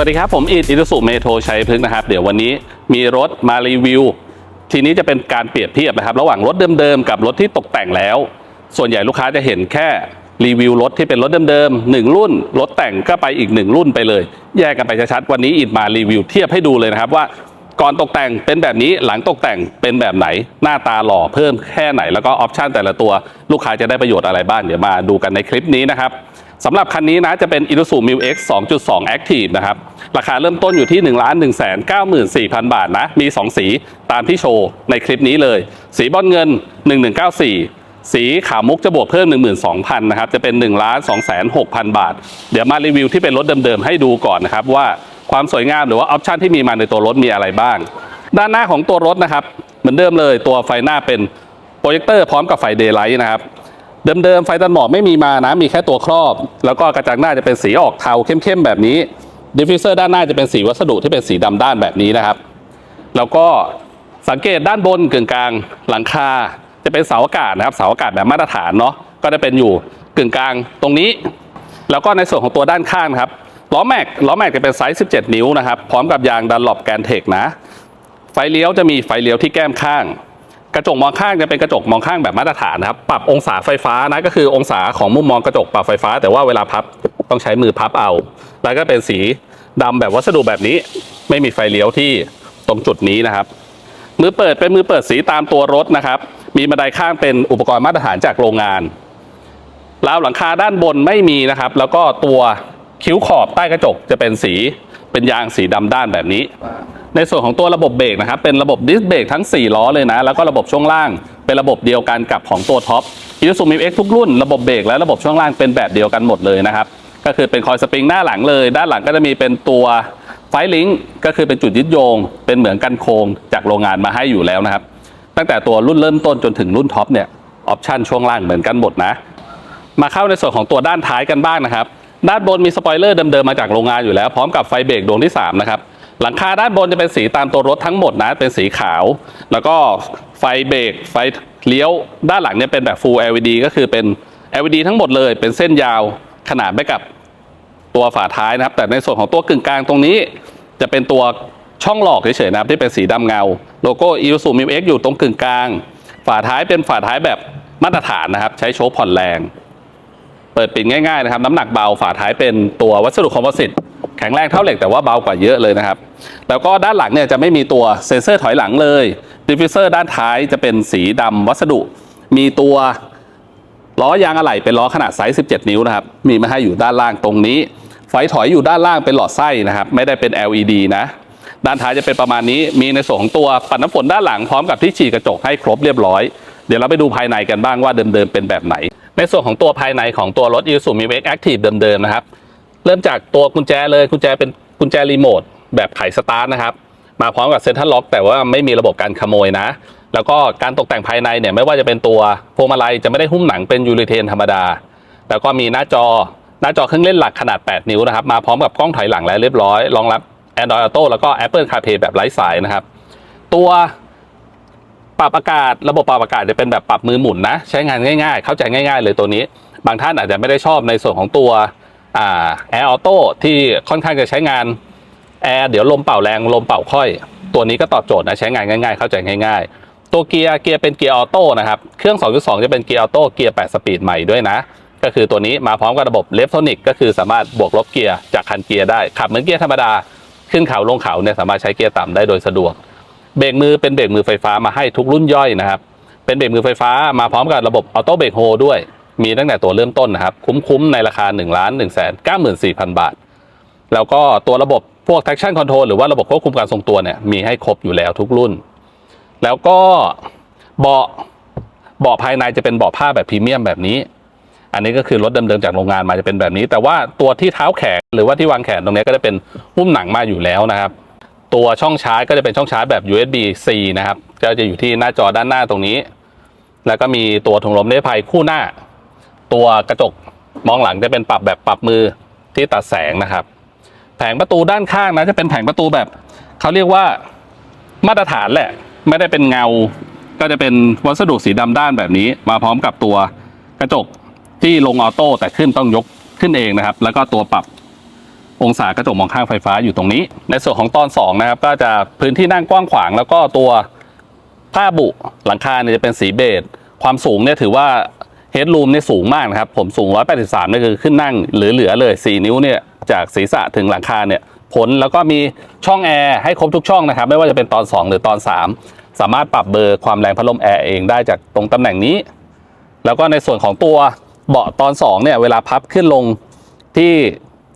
วัสดีครับ ผมอีทอิตุสุเมโทชัยพฤกษ์นะครับ เดี๋ยววันนี้มีรถมารีวิว ทีนี้จะเป็นการเปรียบเทียบนะครับ ระหว่างรถเดิมๆ กับรถที่ตกแต่งแล้ว ส่วนใหญ่ลูกค้าจะเห็นแค่รีวิวรถที่เป็นรถเดิมๆหนึ่งรุ่น รถแต่งก็ไปอีกหนึ่งรุ่นไปเลย แยกกันไปชัดๆวันนี้อีทมารีวิวเทียบให้ดูเลยนะครับว่าก่อนตกแต่งเป็นแบบนี้หลังตกแต่งเป็นแบบไหน หน้าตาหล่อเพิ่มแค่ไหนแล้วก็ออปชันแต่ละตัว ลูกค้าจะได้ประโยชน์อะไรบ้างเดี๋ยวมาดูกันในคลิปนี้นะครับ สำหรับคันนี้นะจะเป็น Isuzu Mu X 2.2 Active นะครับ ราคาเริ่มต้นอยู่ที่ 1 1 9 4 0 0 0 บาทนะ มี 2 สีตามที่โชว์ในคลิปนี้เลย สีบอลเงิน 1194 สีขาวมุกจะบวกเพิ่ม 12,000นะครับ จะเป็น 1 2 6 0 0 0 บาท เดี๋ยวมารีวิวที่เป็นรถเดิมๆ ให้ดูก่อนนะครับ ว่าความสวยงามหรือว่าออปชันที่มีมาในตัวรถมีอะไรบ้าง ด้านหน้าของตัวรถนะครับ เหมือนเดิมเลยตัวไฟหน้าเป็นโปรเจคเตอร์พร้อมกับไฟเดย์ไลท์นะครับ เดิมๆไฟตันหมอกไม่มีมานะมีแค่ตัวครอบ แล้วก็กระจังหน้าจะเป็นสีออกเทาเข้มๆแบบนี้ดิฟฟิวเซอร์ด้านหน้าจะเป็นสีวัสดุที่เป็นสีดำด้านแบบนี้นะครับ แล้วก็สังเกตด้านบนกึ่งกลางหลังคาจะเป็นเสาอากาศนะครับเสาอากาศแบบมาตรฐานเนาะก็จะเป็นอยู่กึ่งกลางตรงนี้ แล้วก็ในส่วนของตัวด้านข้างครับล้อแม็กล้อแม็กจะเป็นไซส์ 17 นิ้วนะครับ พร้อมกับยางดันหลบแกนเทคนะ ไฟเลี้ยวจะมีไฟเลี้ยวที่แก้มข้าง กระจกมองข้างจะเป็นกระจกมองข้างแบบมาตรฐานนะครับ ปรับองศาไฟฟ้านะก็คือองศาของมุมมองกระจกปรับไฟฟ้า แต่ว่าเวลาพับต้องใช้มือพับเอา แล้วก็เป็นสีดำแบบวัสดุแบบนี้ ไม่มีไฟเลี้ยวที่ตรงจุดนี้นะครับ มือเปิดเป็นมือเปิดสีตามตัวรถนะครับ มีบันไดข้างเป็นอุปกรณ์มาตรฐานจากโรงงานราวหลังคาด้านบนไม่มีนะครับ แล้วก็ตัวคิ้วขอบใต้กระจกจะเป็นสีเป็นยางสีดำด้านแบบนี้ ในส่วนของตัวระบบเบรกนะครับเป็นระบบดิสเบรกทั้ง 4 ล้อเลยนะ แล้วก็ระบบช่วงล่างเป็นระบบเดียวกันกับของตัวท็อป Isuzu m x ทุกรุ่นระบบเบรกและระบบช่วงล่างเป็นแบบเดียวกันหมดเลยนะครับก็คือเป็นคอยสปริงหน้าหลังเลย ด้านหลังก็จะมีเป็นตัวไฟลิงก็คือเป็นจุดยึดโยง เป็นเหมือนกันโครงจากโรงงานมาให้อยู่แล้วนะครับ ตั้งแต่ตัวรุ่นเริ่มต้นจนถึงรุ่นท็อปเนี่ยออปชันช่วงล่างเหมือนกันหมดนะ มาเข้าในส่วนของตัวด้านท้ายกันบ้างนะครับ ด้านบนมีสปอยเลอร์เดิมๆมาจากโรงงานอยู่แล้ว พร้อมกับไฟเบรกดวงที่3นะครับ หลังคาด้านบนจะเป็นสีตามตัวรถทั้งหมดนะ เป็นสีขาว แล้วก็ไฟเบรกไฟเลี้ยวด้านหลังเนี่ยเป็นแบบ Full LED ก็คือเป็น LED ทั้งหมดเลยเป็นเส้นยาวขนาดไม่กับตัวฝาท้ายนะครับ แต่ในส่วนของตัวกึ่งกลางตรงนี้ จะเป็นตัวช่องหลอกเฉยๆนะครับที่เป็นสีดำเงา โลโก้ Isuzu m x อยู่ตรงกึ่งกลาง ฝาท้ายเป็นฝาท้ายแบบมาตรฐานนะครับ ใช้โชคผ่อนแรง เปิดปิดง่ายๆนะครับ น้ำหนักเบาฝาท้ายเป็นตัววัสดุคอมโพสิต แข็งแรงเท่าเหล็กแต่ว่าเบากว่าเยอะเลยนะครับ แล้วก็ด้านหลังเนี่ยจะไม่มีตัวเซ็นเซอร์ถอยหลังเลยดิฟฟิวเซอร์ด้านท้ายจะเป็นสีดำวัสดุ มีตัวล้อยางอะไหล่เป็นล้อขนาดไซส์ 17 นิ้วนะครับ มีมาให้อยู่ด้านล่างตรงนี้ ไฟถอยอยู่ด้านล่างเป็นหลอดไส้นะครับ ไม่ได้เป็น LED นะ ด้านท้ายจะเป็นประมาณนี้ มีในส่วนของตัวปัดน้ำฝนด้านหลังพร้อมกับที่ฉีดกระจกให้ครบเรียบร้อย เดี๋ยวเราไปดูภายในกันบ้างว่าเดิมๆเป็นแบบไหน ในส่วนของตัวภายในของตัวรถ Isuzu m x Active เดิมๆนะครับ เริ่มจากตัวกุญแจเลยกุญแจเป็นกุญแจรีโมทแบบไขสตาร์ทนะครับ มาพร้อมกับเซ็นทรัลล็อกแต่ว่าไม่มีระบบการขโมยนะ แล้วก็การตกแต่งภายในเนี่ยไม่ว่าจะเป็นตัวพวงมาลัยจะไม่ได้หุ้มหนังเป็นยูริเทนธรรมดา แล้วก็มีหน้าจอหน้าจอเครื่องเล่นหลักขนาด 8 นิ้วนะครับ มาพร้อมกับกล้องถอยหลังแล้วเรียบร้อย รองรับ Android Auto แล้วก็ Apple CarPlay แบบไร้สายนะครับ ตัวปรับอากาศระบบปรับอากาศจะเป็นแบบปรับมือหมุนนะ ใช้งานง่ายๆ เข้าใจง่าย ๆ เลยตัวนี้ บางท่านอาจจะไม่ได้ชอบในส่วนของตัว อ่า Air Auto ที่ค่อนข้างจะใช้งานแอร์เดี๋ยวลมเป่าแรงลมเป่าค่อย ตัวนี้ก็ตอบโจทย์นะใช้งานง่ายๆ เข้าใจง่าย ๆ ตัวเกียร์เกียร์เป็นเกียร์ออโต้นะครับเครื่อง 2.2 จะเป็นเกียร์ออโต้เกียร์ 8 สปีดใหม่ด้วยนะ ก็คือตัวนี้มาพร้อมกับระบบเลฟโทนิกก็คือสามารถบวกลบเกียร์จากคันเกียร์ได้ขับเหมือนเกียร์ธรรมดาขึ้นเขาลงเขาเนี่ยสามารถใช้เกียร์ต่ำได้โดยสะดวกเบรกมือเป็นเบรกมือไฟฟ้ามาให้ทุกรุ่นย่อยนะครับเป็นเบรกมือไฟฟ้ามาพร้อมกับระบบออโต้เบรกโฮด้วย มีตั้งแต่ตัวเริ่มต้นนะครับ คุ้มๆในราคา1นึ่งล้านหนึ่งแสนเก้าหมื่นสี่พันบาท แล้วก็ตัวระบบพวก traction control หรือว่าระบบควบคุมการทรงตัวเนี่ยมีให้ครบอยู่แล้วทุกรุ่น แล้วก็เบาะเบาะภายในจะเป็นเบาะผ้าแบบพรีเมียมแบบนี้ อันนี้ก็คือรถเดิมๆจากโรงงานมาจะเป็นแบบนี้ แต่ว่าตัวที่เท้าแขนหรือว่าที่วางแขนตรงนี้ก็จะเป็นหุ้มหนังมาอยู่แล้วนะครับ ตัวช่องชาร์จก็จะเป็นช่องชาร์จแบบ USB C นะครับก็จะอยู่ที่หน้าจอด้านหน้าตรงนี้ แล้วก็มีตัวถุงลมนิรภัยคู่หน้า ตัวกระจกมองหลังจะเป็นปรับแบบปรับมือที่ตัดแสงนะครับ แผงประตูด้านข้างนะจะเป็นแผงประตูแบบเขาเรียกว่ามาตรฐานแหละ ไม่ได้เป็นเงา ก็จะเป็นวัสดุสีดำด้านแบบนี้ มาพร้อมกับตัวกระจกที่ลงออโต้แต่ขึ้นต้องยกขึ้นเองนะครับ แล้วก็ตัวปรับองศากระจกมองข้างไฟฟ้าอยู่ตรงนี้ ในส่วนของตอนสองนะครับก็จะพื้นที่นั่งกว้างขวาง แล้วก็ตัวผ้าบุหลังคาเนี่ยจะเป็นสีเบจความสูงเนี่ยถือว่า ฮดรูมเนี่ยสูงมากนะครับ ผมสูง 183นี่คือขึ้นนั่งเหลือๆเลย 4 นิ้วเนี่ยจากศีรษะถึงหลังคาเนี่ยพ้นแล้วก็มีช่องแอร์ให้ครบทุกช่องนะครับ ไม่ว่าจะเป็นตอน 2 หรือตอน 3 สามารถปรับเบอร์ความแรงพัดลมแอร์เองได้จากตรงตำแหน่งนี้ แล้วก็ในส่วนของตัวเบาะตอน 2 เนี่ยเวลาพับขึ้นลงที่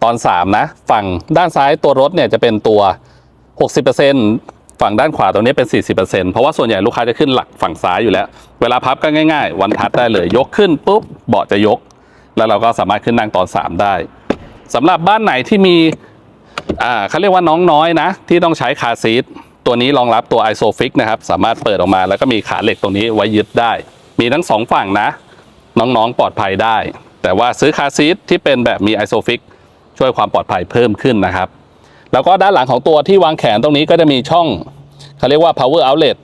ตอน 3 นะ ฝั่งด้านซ้ายตัวรถเนี่ยจะเป็นตัว 60% ฝั่งด้านขวาตรงนี้เป็น 40%เพราะว่าส่วนใหญ่ลูกค้าจะขึ้นหลักฝั่งซ้ายอยู่แล้ว เวลาพับก็ง่ายๆ วันทัดได้เลยยกขึ้นปุ๊บเบาะจะยก แล้วเราก็สามารถขึ้นนั่งตอน 3 ได้สำหรับบ้านไหนที่มีอ่าเขาเรียกว่าน้องน้อยนะ ที่ต้องใช้คาซีทตัวนี้รองรับตัว Isofix นะครับ สามารถเปิดออกมาแล้วก็มีขาเหล็กตรงนี้ไว้ยึดได้ มีทั้งสองฝั่งนะ น้องๆปลอดภัยได้ แต่ว่าซื้อคาซีทที่เป็นแบบมี Isofix ช่วยความปลอดภัยเพิ่มขึ้นนะครับ แล้วก็ด้านหลังของตัวที่วางแขนตรงนี้ก็จะมีช่องเขาเรียกว่า power outlet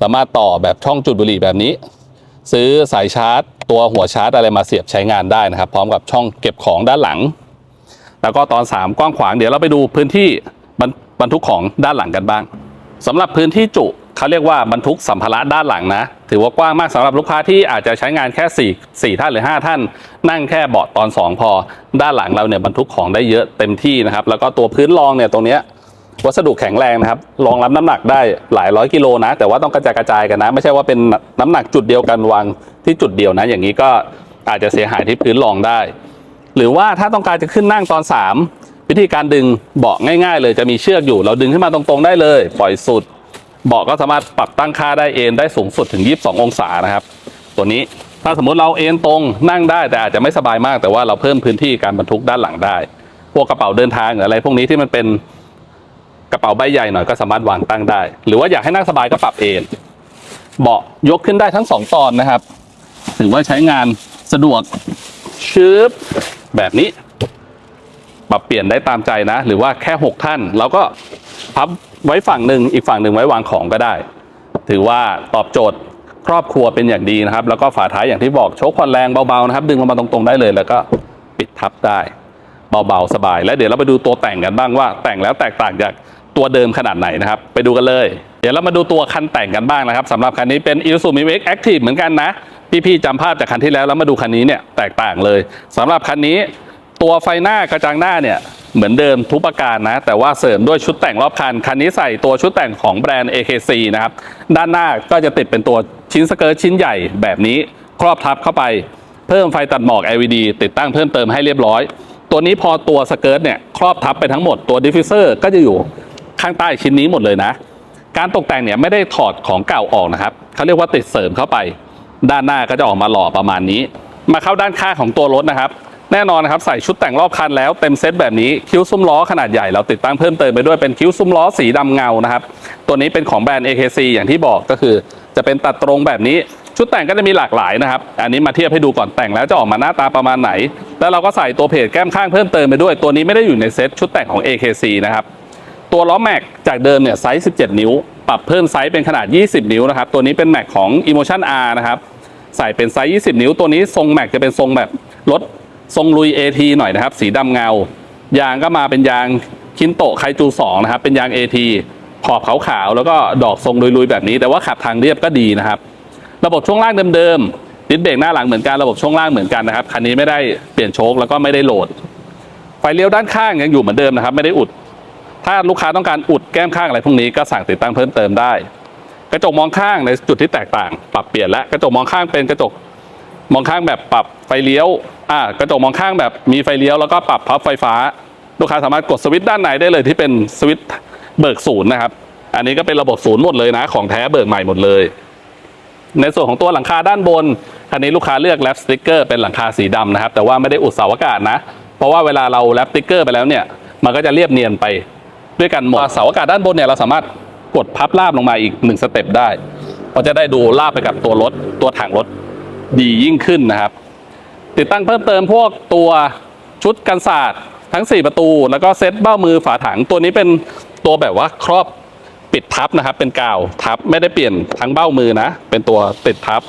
สามารถต่อแบบช่องจุดบุหรี่แบบนี้ ซื้อสายชาร์จ ตัวหัวชาร์จอะไรมาเสียบใช้งานได้นะครับ พร้อมกับช่องเก็บของด้านหลัง แล้วก็ตอน 3 กว้างขวางเดี๋ยวเราไปดูพื้นที่บรรบรรทุกของด้านหลังกันบ้างสำหรับพื้นที่จุ เขาเรียกว่าบรรทุกสัมภาระด้านหลังนะ ถือว่ากว้างมากสำหรับลูกค้าที่อาจจะใช้งานแค่4 4ท่านหรือ 5 ท่าน นั่งแค่เบาะตอน 2 พอ ด้านหลังเราเนี่ยบรรทุกของได้เยอะเต็มที่นะครับ แล้วก็ตัวพื้นรองเนี่ยตรงเนี้ยวัสดุแข็งแรงนะครับรองรับน้ำหนักได้หลายร้อยกิโลนะ แต่ว่าต้องกระจายกระจายกันนะ ไม่ใช่ว่าเป็นน้ำหนักจุดเดียวกันวางที่จุดเดียวนะ อย่างนี้ก็อาจจะเสียหายที่พื้นรองได้ หรือว่าถ้าต้องการจะขึ้นนั่งตอน 3 วิธีการดึงเบาะง่าย ๆ เลยจะมีเชือกอยู่ เราดึงขึ้นมาตรงๆได้เลย ปล่อยสุด เบาะก็สามารถปรับตั้งค่าได้เอนได้สูงสุดถึง 22 องศานะครับ ตัวนี้ถ้าสมมุติเราเอนตรงนั่งได้แต่อาจจะไม่สบายมากแต่ว่าเราเพิ่มพื้นที่การบรรทุกด้านหลังได้ พวกกระเป๋าเดินทางหรืออะไร พวกนี้ที่มันเป็นกระเป๋าใบใหญ่หน่อยก็สามารถวางตั้งได้ หรือว่าอยากให้นั่งสบายก็ปรับเอนเบาะยกขึ้นได้ทั้งสองตอนนะครับ ถือว่าใช้งานสะดวกชืบแบบนี้ ปรับเปลี่ยนได้ตามใจนะ หรือว่าแค่ 6 ท่าน เราก็พับ ไว้ฝั่งหนึ่งอีกฝั่งหนึ่งไว้วางของก็ได้ ถือว่าตอบโจทย์ครอบครัวเป็นอย่างดีนะครับ แล้วก็ฝาท้ายอย่างที่บอกโชคผ่อนแรงเบาๆนะครับ ดึงลงมาตรงๆได้เลย แล้วก็ปิดทับได้เบาๆสบาย แล้วเดี๋ยวเราไปดูตัวแต่งกันบ้างว่า แต่งแล้วแตกต่างจากตัวเดิมขนาดไหนนะครับ ไปดูกันเลย เดี๋ยวเรามาดูตัวคันแต่งกันบ้างนะครับสำหรับคันนี้เป็น i s u m i w a k Active เหมือนกันนะ พี่ๆจำภาพจากคันที่แล้วแล้วมาดูคันนี้เนี่ยแตกต่างเลยสำหรับคันนี้ตัวไฟหน้ากระจังหน้าเนี่ย เหมือนเดิมทุกประการนะ แต่ว่าเสริมด้วยชุดแต่งรอบคัน คันนี้ใส่ตัวชุดแต่งของแบรนด์ AKC นะครับ ด้านหน้าก็จะติดเป็นตัวชิ้นสเกิร์ตชิ้นใหญ่แบบนี้ ครอบทับเข้าไป เพิ่มไฟตัดหมอก LED ติดตั้งเพิ่มเติมให้เรียบร้อย ตัวนี้พอตัวสเกิร์ตเนี่ยครอบทับไปทั้งหมดตัวดิฟฟิวเซอร์ก็จะอยู่ข้างใต้ชิ้นนี้หมดเลยนะ การตกแต่งเนี่ยไม่ได้ถอดของเก่าออกนะครับเขาเรียกว่าติดเสริมเข้าไป ด้านหน้าก็จะออกมาหล่อประมาณนี้ มาเข้าด้านข้างของตัวรถนะครับ แน่นอนครับใส่ชุดแต่งรอบคันแล้วเต็มเซตแบบนี้คิ้วซุ้มล้อขนาดใหญ่เราติดตั้งเพิ่มเติมไปด้วยเป็นคิ้วซุ้มล้อสีดำเงานะครับตัวนี้เป็นของแบรนด์ AKC อย่างที่บอกก็คือ จะเป็นตัดตรงแบบนี้ชุดแต่งก็จะมีหลากหลายนะครับ อันนี้มาเทียบให้ดูก่อนแต่งแล้วจะออกมาหน้าตาประมาณไหน แล้วเราก็ใส่ตัวเพจแก้มข้างเพิ่มเติมไปด้วย ตัวนี้ไม่ได้อยู่ในเซตชุดแต่งของ AKC นะครับตัวล้อแม็กจากเดิมเนี่ยไซส์ 17 นิ้ว ปรับเพิ่มไซส์เป็นขนาด 20 นิ้วนะครับตัวนี้เป็นแม็กของ Emotion R นะครับใส่เป็นไซส์ 20 นิ้ว ตัวนี้ทรงแม็กจะเป็นทรงแบบรถ ทรงลุย AT หน่อยนะครับ สีดำเงา ยางก็มาเป็นยางคินโตไคจู2นะครับ เป็นยาง AT ขอบขาวๆแล้วก็ดอกทรงลุยๆแบบนี้ แต่ว่าขับทางเรียบก็ดีนะครับ ระบบช่วงล่างเดิมๆดิสเบรกหน้าหลังเหมือนกันระบบช่วงล่างเหมือนกันนะครับคันนี้ไม่ได้เปลี่ยนโชคแล้วก็ไม่ได้โหลด ไฟเลี้ยวด้านข้างยังอยู่เหมือนเดิมนะครับ ไม่ได้อุด ถ้าลูกค้าต้องการอุดแก้มข้างอะไรพวกนี้ก็สั่งติดตั้งเพิ่มเติมได้ กระจกมองข้างในจุดที่แตกต่าง ปรับเปลี่ยนแล้วกระจกมองข้างเป็นกระจกมองข้างแบบปรับไฟเลี้ยว อ่ากระจกมองข้างแบบมีไฟเลี้ยวแล้วก็ปรับพับไฟฟ้า ลูกค้าสามารถกดสวิตช์ด้านในได้เลยที่เป็นสวิตช์เบิกศูนย์นะครับอันนี้ก็เป็นระบบศูนย์หมดเลยนะ ของแท้เบิกใหม่หมดเลย ในส่วนของตัวหลังคาด้านบนคันนี้ลูกค้าเลือกแรปสติกเกอร์เป็นหลังคาสีดำนะครับ แต่ว่าไม่ได้อุดเสาอากาศนะ เพราะว่าเวลาเราแรปสติกเกอร์ไปแล้วเนี่ย มันก็จะเรียบเนียนไปด้วยกันหมดเสาอากาศด้านบนเนี่ยเราสามารถกดพับลาบลงมาอีกหนึ่งสเต็ปได้ก็จะได้ดูลาบไปกับตัวรถตัวถังรถดียิ่งขึ้นนะครับ ติดตั้งเพิ่มเติมพวกตัวชุดกันศาสตร์ทั้ง 4 ประตู แล้วก็เซ็ตเบ้ามือฝาถังตัวนี้เป็นตัวแบบว่าครอบปิดทับนะครับ เป็นกาวทับไม่ได้เปลี่ยนทั้งเบ้ามือนะ เป็นตัวติดทับ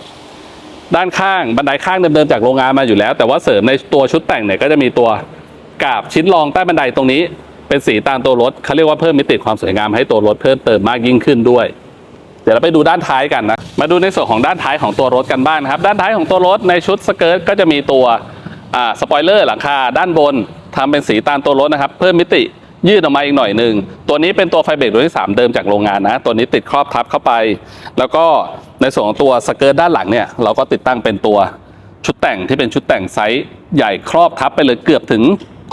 ด้านข้างบันไดข้างเดิมๆจากโรงงานมาอยู่แล้ว แต่ว่าเสริมในตัวชุดแต่งเนี่ยก็จะมีตัวกาบชิ้นรองใต้บันไดตรงนี้ เป็นสีตามตัวรถเขาเรียกว่าเพิ่มมิติความสวยงามให้ตัวรถเพิ่มเติมมากยิ่งขึ้นด้วย เดี๋ยวเราไปดูด้านท้ายกันนะ มาดูในส่วนของด้านท้ายของตัวรถกันบ้างนะครับ ด้านท้ายของตัวรถในชุดสเกิร์ตก็จะมีตัวสปอยเลอร์หลังคาด้านบนทำเป็นสีตามตัวรถนะครับ เพิ่มมิติยืดออกมาอีกหน่อยหนึ่ง ตัวนี้เป็นตัวไฟเบรกตัวที่ 3 เดิมจากโรงงานนะ ตัวนี้ติดครอบทับเข้าไป แล้วก็ในส่วนของตัวสเกิร์ตด้านหลังเนี่ย เราก็ติดตั้งเป็นตัวชุดแต่งที่เป็นชุดแต่งไซส์ใหญ่ครอบทับไปเลยเกือบถึง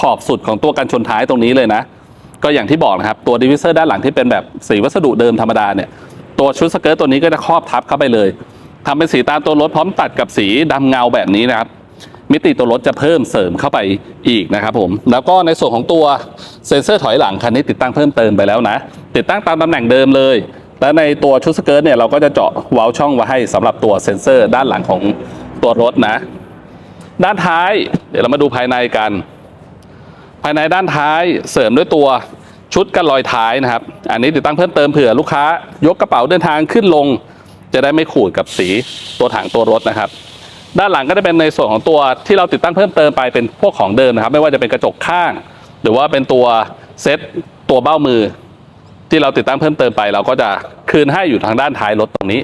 ขอบสุดของตัวกันชนท้ายตรงนี้เลยนะ ก็อย่างที่บอกนะครับตัวดิวิเซอร์ด้านหลังที่เป็นแบบสีวัสดุเดิมธรรมดาเนี่ย ตัวชุดสเกิร์ตตัวนี้ก็จะครอบทับเข้าไปเลยทำเป็นสีตามตัวรถพร้อมตัดกับสีดำเงาแบบนี้นะครับ มิติตัวรถจะเพิ่มเสริมเข้าไปอีกนะครับผม แล้วก็ในส่วนของตัวเซ็นเซอร์ถอยหลังคันนี้ติดตั้งเพิ่มเติมไปแล้วนะ ติดตั้งตามตำแหน่งเดิมเลย และในตัวชุดสเกิร์ตเนี่ยเราก็จะเจาะวาล์วช่องไว้ให้สำหรับตัวเซ็นเซอร์ด้านหลังของตัวรถนะ ด้านท้าย เดี๋ยวเรามาดูภายในกัน ภายในด้านท้ายเสริมด้วยตัว ชุดกันรอยท้ายนะครับ อันนี้ติดตั้งเพิ่มเติมเผื่อลูกค้ายกกระเป๋าเดินทางขึ้นลง จะได้ไม่ขูดกับสีตัวถังตัวรถนะครับ ด้านหลังก็จะเป็นในส่วนของตัวที่เราติดตั้งเพิ่มเติมไปเป็นพวกของเดิมนะครับ ไม่ว่าจะเป็นกระจกข้าง หรือว่าเป็นตัวเซ็ตตัวเบ้ามือ ที่เราติดตั้งเพิ่มเติมไป เราก็จะคืนให้อยู่ทางด้านท้ายรถตรงนี้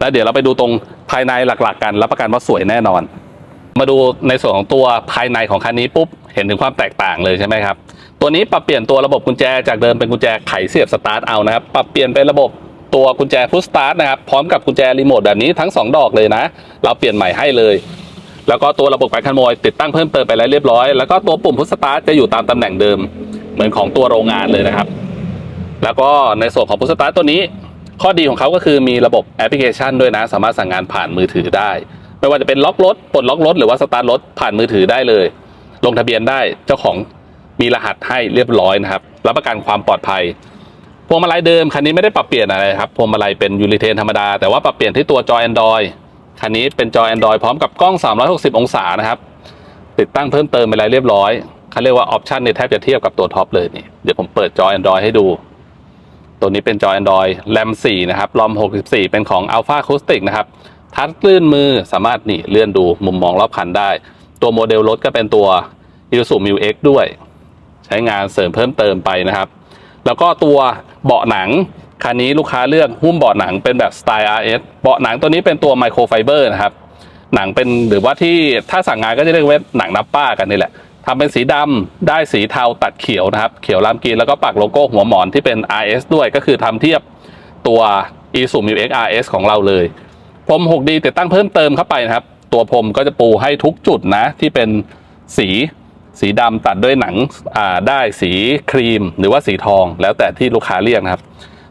แล้วเดี๋ยวเราไปดูตรงภายในหลักๆ กันรับประกันว่าสวยแน่นอน มาดูในส่วนของตัวภายในของคันนี้ปุ๊บเห็นถึงความแตกต่างเลยใช่ไหมครับ ตัวนี้ปรับเปลี่ยนตัวระบบกุญแจจากเดิมเป็นกุญแจไขเสียบสตาร์ทเอานะครับ ปรับเปลี่ยนเป็นระบบตัวกุญแจพุชสตาร์ทนะครับ พร้อมกับกุญแจรีโมทแบบนี้ทั้ง 2 ดอกเลยนะ เราเปลี่ยนใหม่ให้เลย แล้วก็ตัวระบบการขโมยติดตั้งเพิ่มเติมไปแล้วเรียบร้อย แล้วก็ตัวปุ่มพุชสตาร์ทจะอยู่ตามตำแหน่งเดิม เหมือนของตัวโรงงานเลยนะครับ แล้วก็ในส่วนของพุชสตาร์ทตัวนี้ ข้อดีของเขาก็คือมีระบบแอปพลิเคชันด้วยนะ สามารถสั่งงานผ่านมือถือได้ ไม่ว่าจะเป็นล็อกรถปลดล็อกรถหรือว่าสตาร์ทรถผ่านมือถือได้เลย ลงทะเบียนได้เจ้าของ มีรหัสให้เรียบร้อยนะครับ รับประกันความปลอดภัย พวงมาลัยเดิมคันนี้ไม่ได้ปรับเปลี่ยนอะไรครับ พวงมาลัยเป็นยูริเทนธรรมดา แต่ว่าปรับเปลี่ยนที่ตัวจอ Android คันนี้เป็นจอ Android พร้อมกับกล้อง 360 องศานะครับ ติดตั้งเพิ่มเติมไปแล้วเรียบร้อยเขาเรียกว่าออปชันในยแทบจะเทียบกับตัวท็อปเลยนี่เดี๋ยวผมเปิดจอ Android ให้ดู ตัวนี้เป็นจอ Android RAM 4นะครับ ROM 64 เป็นของ Alpha Acoustic นะครับทัชลื่นมือสามารถนี่เลื่อนดูมุมมองรอบคันได้ ตัวโมเดลรถก็เป็นตัว Isuzu Mu X ด้วย ใช้งานเสริมเพิ่มเติมไปนะครับ แล้วก็ตัวเบาะหนังคันนี้ลูกค้าเลือกหุ้มเบาะหนังเป็นแบบสไตล์ RS เบาะหนังตัวนี้เป็นตัวไมโครไฟเบอร์นะครับ หนังเป็นหรือว่าที่ถ้าสั่งงานก็จะเรียกว่าหนังนับป้ากันนี่แหละทำเป็นสีดำได้สีเทาตัดเขียวนะครับ เขียวลามกีนแล้วก็ปักโลโก้หัวหมอนที่เป็น RS ด้วยก็คือทำเทียบตัว Isuzu Mu X RS ของเราเลยพรม 6D ติดตั้งเพิ่มเติมเข้าไปนะครับ ตัวพรมก็จะปูให้ทุกจุดนะที่เป็นสี สีดำตัดด้วยหนังได้สีครีม หรือว่าสีทอง แล้วแต่ที่ลูกค้าเรียกนะครับ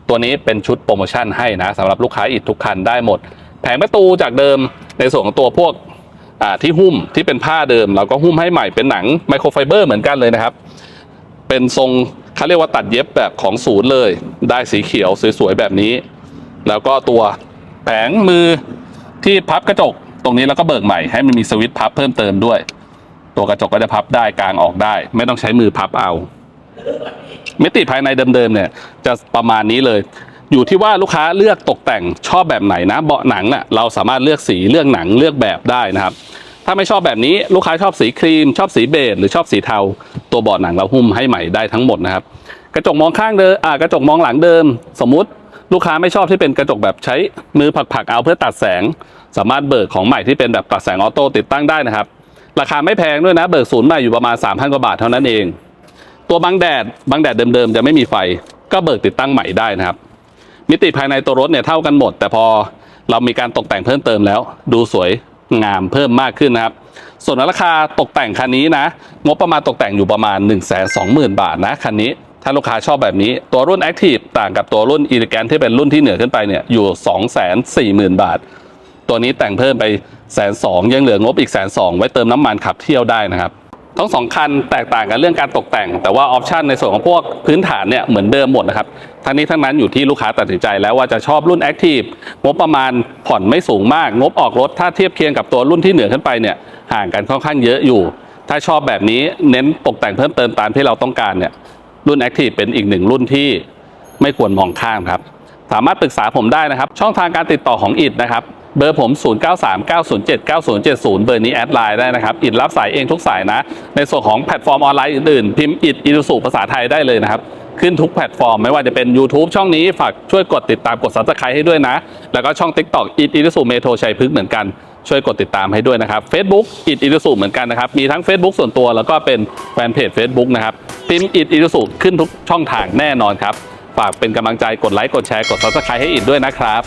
ตัวนี้เป็นชุดโปรโมชั่นให้นะสำหรับลูกค้าอิดทุกคันได้หมด แผงประตูจากเดิมในส่วนของตัวพวกที่หุ้มที่เป็นผ้าเดิม เราก็หุ้มให้ใหม่เป็นหนังไมโครไฟเบอร์เหมือนกันเลยนะครับ เป็นทรงเขาเรียกว่าตัดเย็บแบบของศูนย์เลย ได้สีเขียวสวยๆแบบนี้ แล้วก็ตัวแผงมือที่พับกระจก ตรงนี้แล้วก็เบิกใหม่ให้มันมีสวิตช์พับเพิ่มเติมด้วย ตัวกระจกก็จะพับได้กลางออกได้ ไม่ต้องใช้มือพับเอา มิติภายในเดิมๆเนี่ย จะประมาณนี้เลย อยู่ที่ว่าลูกค้าเลือกตกแต่งชอบแบบไหนนะเบาะหนังน่ะเราสามารถเลือกสีเลือกหนังเลือกแบบได้นะครับ ถ้าไม่ชอบแบบนี้ลูกค้าชอบสีครีม ชอบสีเบจหรือชอบสีเทา ตัวเบาะหนังเราหุ้มให้ใหม่ได้ทั้งหมดนะครับ กระจกมองข้างเดิมอ่ากระจกมองหลังเดิม สมมุติลูกค้าไม่ชอบที่เป็นกระจกแบบใช้มือผักๆเอาเพื่อตัดแสง สามารถเบิกของใหม่ที่เป็นแบบตัดแสงออโต้ติดตั้งได้นะครับ ราคาไม่แพงด้วยนะ เบิกศูนย์ใหม่อยู่ประมาณ 3,000 กว่าบาทเท่านั้นเอง ตัวบังแดดบังแดดเดิมๆ จะไม่มีไฟ ก็เบิกติดตั้งใหม่ได้นะครับ มิติภายในตัวรถเนี่ยเท่ากันหมด แต่พอเรามีการตกแต่งเพิ่มเติมแล้ว ดูสวยงามเพิ่มมากขึ้นนะครับ ส่วนราคาตกแต่งคันนี้นะ งบประมาณตกแต่งอยู่ประมาณ 1 2 0 0 0 0 บาทนะคันนี้ ถ้าลูกค้าชอบแบบนี้ ตัวรุ่น Active ต่างกับตัวรุ่น e l e g a n t ที่เป็นรุ่นที่เหนือขึ้นไปเนี่ยอยู่ 240,000 บาท ตัวนี้แต่งเพิ่มไปแสนสองยังเหลืองบอีกแสนสองไว้เติมน้ำมันขับเที่ยวได้นะครับทั้งสองคันแตกต่างกันเรื่องการตกแต่ง แต่ว่าออปชันในส่วนของพวกพื้นฐานเนี่ยเหมือนเดิมหมดนะครับทั้งนี้ทั้งนั้นอยู่ที่ลูกค้าตัดสินใจแล้วว่าจะชอบรุ่น Active งบประมาณผ่อนไม่สูงมาก งบออกรถถ้าเทียบเคียงกับตัวรุ่นที่เหนือขึ้นไปเนี่ยห่างกันค่อนข้างเยอะอยู่ ถ้าชอบแบบนี้เน้นตกแต่งเพิ่มเติมตามที่เราต้องการเนี่ยรุ่น Active เป็นอีกหนึ่งรุ่นที่ไม่ควรมองข้ามครับสามารถปรึกษาผมได้นะครับ ช่องทางการติดต่อของอิดนะครับ เบอร์ผม 0939079070 เบอร์นี้แอดไลน์ได้นะครับ อิดรับสายเองทุกสายนะ ในส่วนของแพลตฟอร์มออนไลน์อื่นๆ พิมพ์อิดอิรุสุภาษาไทยได้เลยนะครับ ขึ้นทุกแพลตฟอร์มไม่ว่าจะเป็น YouTube ช่องนี้ ฝากช่วยกดติดตามกด subscribe ให้ด้วยนะ แล้วก็ช่อง TikTok อิดอิรุสุเมโทชัยพฤกษ์เหมือนกันช่วยกดติดตามให้ด้วยนะครับ Facebook อิดอิรุสุเหมือนกันนะครับ มีทั้ง Facebook ส่วนตัวแล้วก็เป็นแฟนเพจ Facebook นะครับพิมพ์อิดอิรุสุขึ้นทุกช่องทางแน่นอนครับฝากเป็นกำลังใจกดไลค์กดแชร์กด subscribe ให้อิดด้วยนะครับ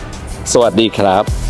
สวัสดีครับ